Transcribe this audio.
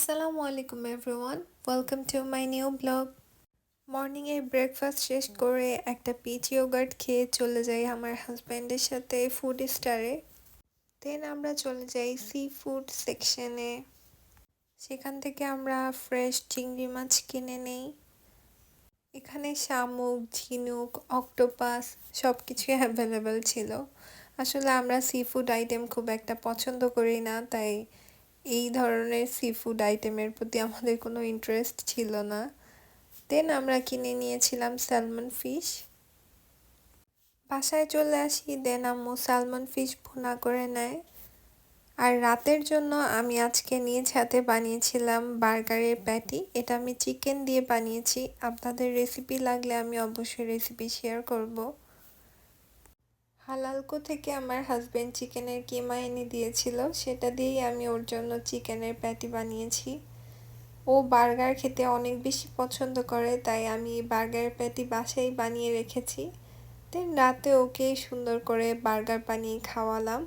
আসসালামু আলাইকুম everyone welcome to my new blog মর্নিংয়ে breakfast শেষ করে একটা পিচ ইয়োগার্ট খেয়ে চলে যাই আমার হাজব্যান্ডের সাথে ফুড স্টারে দেন আমরা চলে যাই সি ফুড সেকশনে সেখান থেকে আমরা ফ্রেশ চিংড়ি মাছ কিনে নেই। এখানে শামুক, ঝিনুক অক্টোপাস সব কিছুই অ্যাভেলেবেল ছিল। আসলে আমরা সি ফুড আইটেম খুব একটা পছন্দ করি না, তাই এই ধরনের সি ফুড আইটেমের প্রতি আমাদের কোনো ইন্টারেস্ট ছিল না। দেন আমরা কিনে নিয়েছিলাম স্যালমন ফিশ বাসায় চলে আসি দেন আম্মু স্যালমন ফিশ ভুনা করে নেয়। আর রাতের জন্য আমি আজকে নিজ হাতে বানিয়েছিলাম বার্গারের প্যাটি এটা আমি চিকেন দিয়ে বানিয়েছি। আপনাদের রেসিপি লাগলে আমি অবশ্যই রেসিপি শেয়ার করব। হালালকো থেকে আমার হাজবেন্ড চিকেনের কিমা এনে দিয়েছিল, সেটা দিয়েই আমি ওর জন্য চিকেনের প্যাটি বানিয়েছি। ও বার্গার খেতে অনেক বেশি পছন্দ করে, তাই আমি বার্গার প্যাটি বাসায় বানিয়ে রেখেছি। দেন রাতে ওকে সুন্দর করে বার্গার বানিয়ে খাওয়ালাম।